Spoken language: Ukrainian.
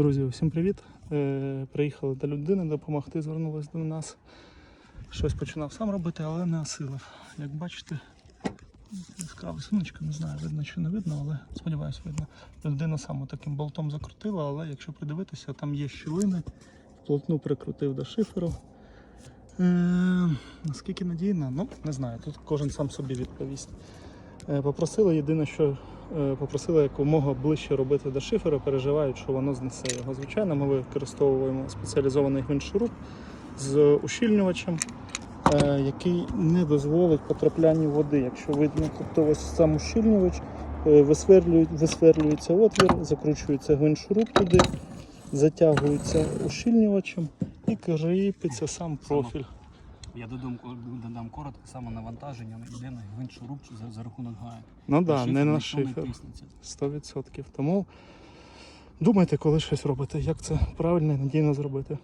Друзі, всім привіт. Е, приїхали до людини допомогти, звернулись до нас. Щось починав сам робити, але не осилив. Як бачите, яскрава сонечко, не знаю, видно чи не видно, але сподіваюся, видно. Людина саме таким болтом закрутила, але якщо придивитися, там є щілини, вплотну прикрутив до шиферу. Е, наскільки надійно? Ну, не знаю, тут кожен сам собі відповість. Е, Попросили єдине, що е, попросили якомога ближче робити до шифера, переживають, що воно знесе його. Звичайно, ми використовуємо спеціалізований гвинтшуруп з ущільнювачем, е, який не дозволить потраплянню води. Якщо видно, тобто ось сам ущільнювач е, висверлюється отвір, закручується гвинтшуруп туди, затягується ущільнювачем і кріпиться сам профіль. Я додам, додам коротко, саме навантаження йде на гвинт шурупчик за, за рахунок гая. Ну так, да, не на шифер. тиснеться. 100%. Тому думайте, коли щось робите, як це правильно і надійно зробити.